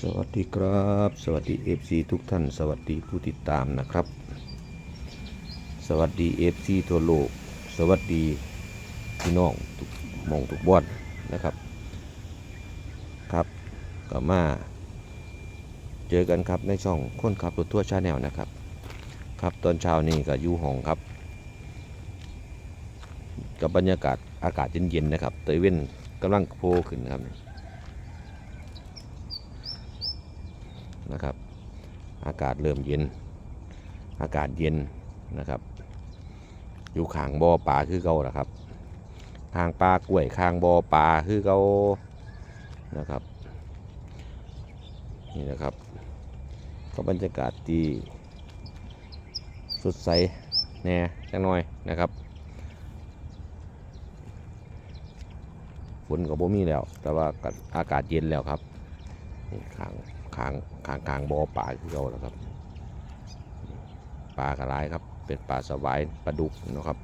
สวัสดีครับ สวัสดีเอฟซีทุกท่าน สวัสดีผู้ติดตามนะครับ สวัสดีเอฟซีทั่วโลก สวัสดีพี่น้องทุกมองทุกบ้านนะครับ ครับก็มาเจอกันครับในช่องคนขับรถทั่วชาแนลนะครับ ครับตอนเช้านี้ก็อยู่ห้องครับ กับบรรยากาศอากาศเย็นๆนะครับเตยเว้นกำลังโผล่ขึ้นครับ นะครับ อากาศเริ่มเย็น อากาศเย็นนะครับ อยู่ข้างบ่อปลาคือเก่านะครับข้างปลากล้วยข้างบ่อปลาคือเก่านะครับ นี่นะครับ ก็บรรยากาศที่สดใสแน่จังหน่อยนะครับฝนก็บ่มีแล้ว แต่ว่าอากาศเย็นแล้วครับนี่ข้าง ข้างข้างข้างบ่อปลาคือเราแล้วครับปลากระไรครับ เป็นปลาสวายปลาดุกนะครับ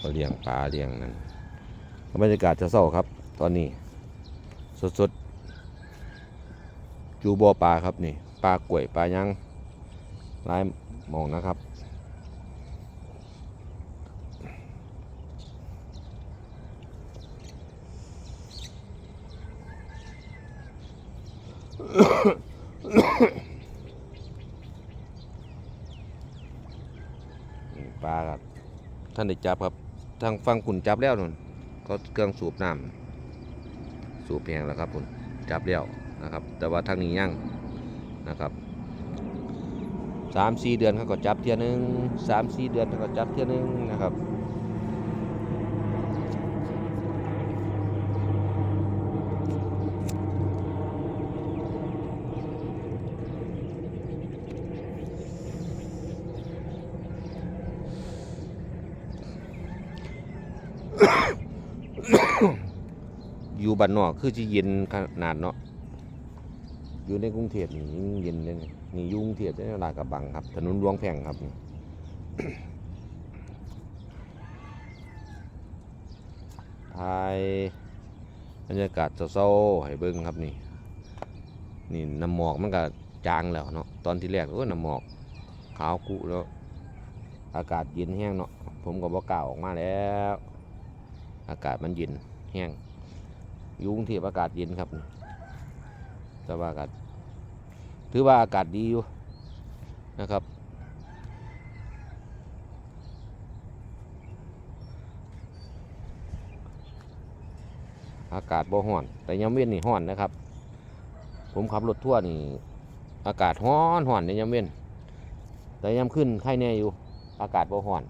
ก็เลี้ยงปลาเลี้ยงนั่นบรรยากาศจะเศร้าครับ ตอนนี้สดๆจูบ่อปลาครับนี่ปลากล้วยปลายังลายมองนะครับ ปลาครับท่านได้จับครับทางฟังคุณจับแล้วนุ่นเขาเครื่องสูบน้ำสูบแพงแล้วครับคุณจับแล้วนะครับ แต่ว่าทางนี้ยังนะครับสามสี่เดือนเขาก็จับเทียหนึงสามสี่เดือนเขาก็จับเทียหนึงนะครับ อยู่บ้านนอกคือจะเย็นขนาดเนาะอยู่ในกรุงเทพนี่ยิ่งเย็นเลยนี่นี่อยุ่กรุงเทพในลาดกระบังครับ ถนนหลวงแพงครับนี่ถ่ายบรรยากาศเศร้าๆให้เบิ่งครับนี่ นี่น้ำหมอกมันก็จางแล้วเนาะตอนที่แรกโอ้ยน้ำหมอกขาวกุแล้ว อากาศเย็นแห้งเนาะผมก็บอกกล้าออกมาแล้ว อากาศมันเย็นแห้งอยุงเทพอากาศเย็นครับ แต่ว่าอากาศถือว่าอากาศดีอยู่นะครับอากาศบ่ฮ้อน แต่ยามเว้นนี่ฮ้อนนะครับ ผมขับรถทั่วร์นี่ อากาศฮ้อนฮ้อนในยามเว้นแต่ยามขึ้นไข่แน่อยู่ อากาศบ่ฮ้อน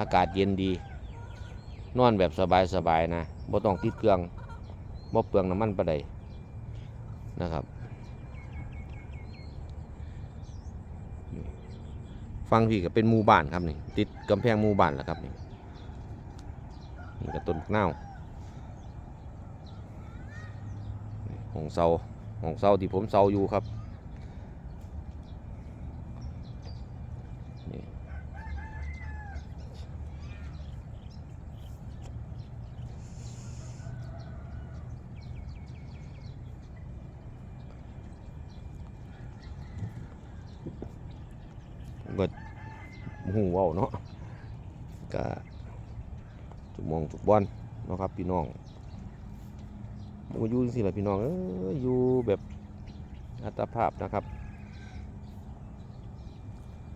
อากาศเย็นดี นอนแบบสบายๆนะบ่ต้องติดเครื่องบ่เปลืองน้ำมันปานใดนะครับฟังพี่ก็เป็นหมู่บ้านครับนี่ติดกำแพงหมู่บ้านแหละครับนี่นี่ก็ต้นนาวหงเซาหงเซาที่ผมเซาอยู่ครับนี่ผมก็ หูเว้าเนาะก็ทุกมองทุกบอนเนาะครับพี่น้องมก็อยู่สิแหละพี่น้องเอ้ยอยู่แบบอัตภาพนะครับ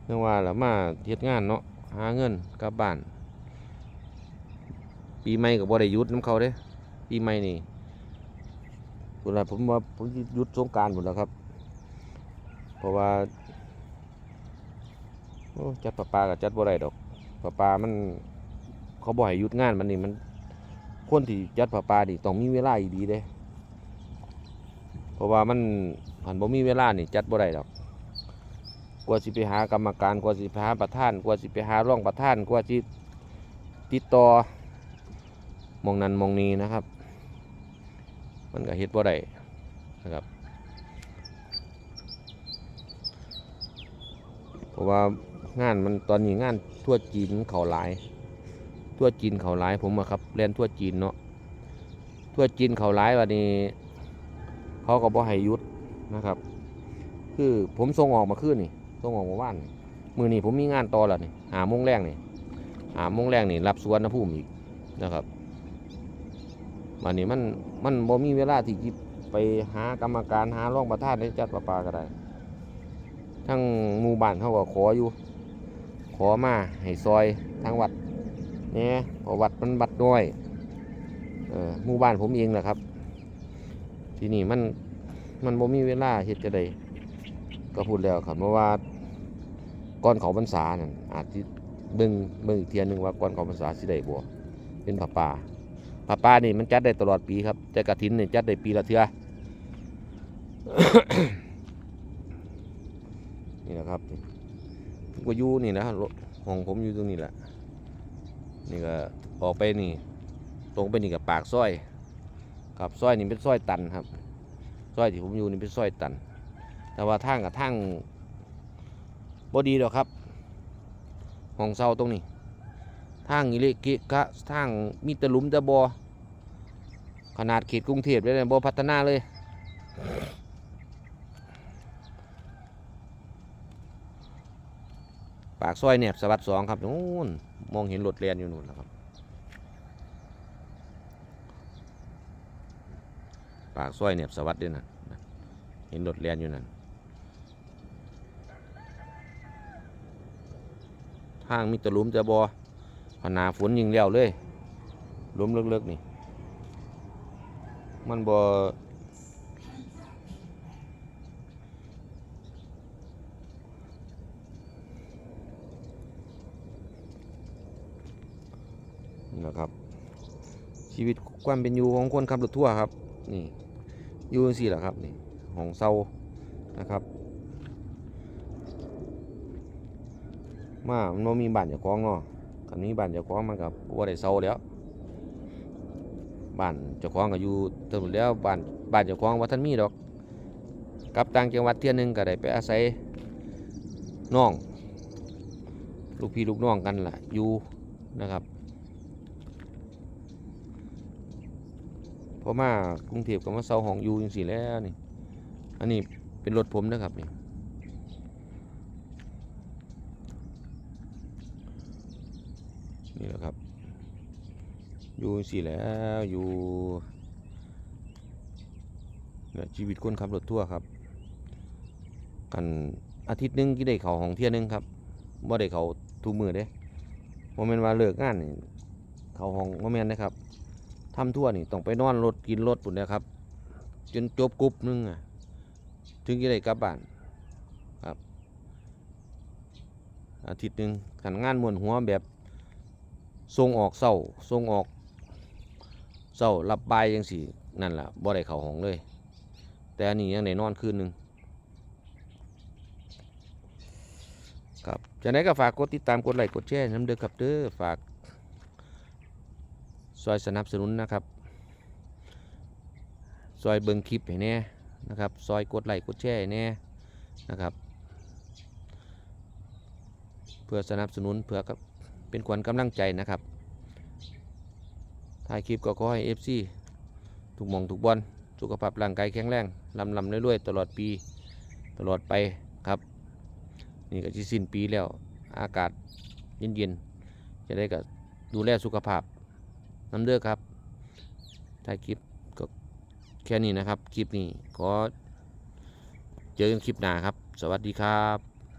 เนื่องว่าละมาเฮ็ดงานเนาะหาเงินกลับบ้าน ปีใหม่ก็บ่ได้ยุดน้ำเขาเด้ ปีใหม่นี่เวลาผมว่าผมยุดสงการหมดแล้วครับ เพราะว่า จัดประปลากับจัดบ่ได้ดอกประปลามัน เขาบ่ให้หยุดงานมันนี่มัน คนที่จัดประปลานี่ต้องมีเวลาอีดีเด้ เพราะว่ามันหันบ่มีเวลานี่จัดบ่ได้ดอก กว่าสิไปหากรรมการกว่าสิไปหาประธาน กว่าสิไปหารองประธานกว่าสิติดต่อมองนั้นมองนี้นะครับ มันก็เฮ็ดบ่ได้นะครับเพราะว่า งานมันตอนนี้งานทั่วจีนเขาหลาย ทั่วจีนเขาหลายผมอะครับเรียนทั่วจีนเนาะทั่วจีนเขาหลายวันนี้ เขาก็บ่ให้ยุดนะครับ คือผมส่งออกมาคืนนี่ส่งออกมาว่านมือนี่ผมมีงานต่อแล้วนี่หาโมงแรงนี่หาโมงแรงนี่รับสวนนะภูมิอีกนะครับวันนี้มันมันบ่มีเวลาที่จิไปหากรรมการหารองประธานในจัดประปาก็ได้ ทั้งหมู่บ้านเขาก็ขออยู่ ขอมาให้ซอยทางวัดเนี่ยเพราะวัดมันวัดน้อยเออหมู่บ้านผมเองแหละครับ ที่นี่มันมันบ่มีเวลาเฮ็ดจะได้ก็พูดแล้วครับเพราะว่าก่อนเขาพรรษานั่นอาจสิเบิ่งเบิ่งอีกเทียนหนึ่งว่าก่อนเขาพรรษาสิได้บ่เป็นผ้าป่าผ้าป่านี่มันจัดได้ตลอดปีครับแต่กฐินนี่จัดได้ปีละเทื่อนี่แหละครับ ก็อยู่นี่นะรถห้องผมอยู่ตรงนี้แหละนี่ก็ออกไปนี่ ตรงไปนี่กับปากซอยครับซอยนี่เป็นซอยตันครับซอยที่ผมอยู่นี่เป็นซอยตัน แต่ว่าทางกับทางบ่ดีดอกครับห้องเซาตรงนี้ทางอิเล็กกะทางมีตะลุมตะบอขนาดเขตกรุงเทพเลยนะบ่พัฒนาเลย ปากซอยเนี่ยสวัสดสองครับนู่นมองเห็นรถเรียนอยู่นู่นนะครับ ปากซอยเนี่ยสวัสดด้วยนะเห็นรถเรียนอยู่นั่นทางมีตะลุมแต่บอพนาฝนยิงแล้วเลยลุมเลิกๆนี่ มันบอนี่แหละครับ ชีวิตความเป็นอยู่ของคนขับรถทั่วครับ นี่อยู่จังซี่แหละครับนี่ของเซานะครับ มามันมีบ้านเจ้าของเนาะคันนี้บ้านเจ้าของมันกับบ่ได้เซาแล้วบ้านเจ้าของก็อยู่เติมแล้วบ้านบ้านเจ้าของว่าท่านมีดอกกับต่างจังหวัดเที่ยหนึงก็ได้ไปอาศัยน้อง ลูกพี่ลูกน้องกันล่ะอยู่นะครับ พอมากรุงเทพก็มาเซาห้องอยู่จังซี่แล้วนี่ อันนี้เป็นรถผมนะครับนี่นี่แหละครับ อยู่จังซี่แล้วอยู่เนี่ยชีวิตคนขับรถทั่วครับ กันอาทิตย์หนึงกี่ได้เขาหองเที่ยหนึงครับบ่ได้เขาทุกมือเด้โมเมนต์ว่าเลิกงานนี่เขาห้องโมเมนต์นะครับ ทำทั่วนี่ต้องไปนอนรถกินรถปุ่นนะครับ จนจบกรุ๊ปหนึงอะถึงจะได้กลับบ้านครับ อาทิตย์หนึ่งขันงานมวนหัวแบบส่งออกเศร้าส่งออกเศร้ารับบายยังสี่นั่นแหละบ่ได้เข่าหองเลย แต่อันนี้ยังได้นอนคืนหนึ่งครับจากนั้นก็ฝากกดติดตามกดไลค์กดแชร์น้ำเด้อครับเด้อฝาก ซอยสนับสนุนนะครับ ซอยเบิงคลิปให้แน่นะครับ ซอยกดไลค์กดแชร์ให้แน่นะครับ เพื่อสนับสนุนเพื่อกับเป็นขวัญกำลังใจนะครับถ่ายคลิปก็ขอให้ FC ถูกมองถูกบอลสุขภาพร่างกายแข็งแรงลำลำเรื่อยๆ ตลอดปี ตลอดไปครับ นี่ก็จะสิ้นปีแล้ว อากาศเย็นๆ จะได้ก็ดูแลสุขภาพ น้ำเด้อครับถ่ายคลิปก็แค่นี้นะครับ คลิปนี้ขอเจอกันคลิปหน้าครับ สวัสดีครับ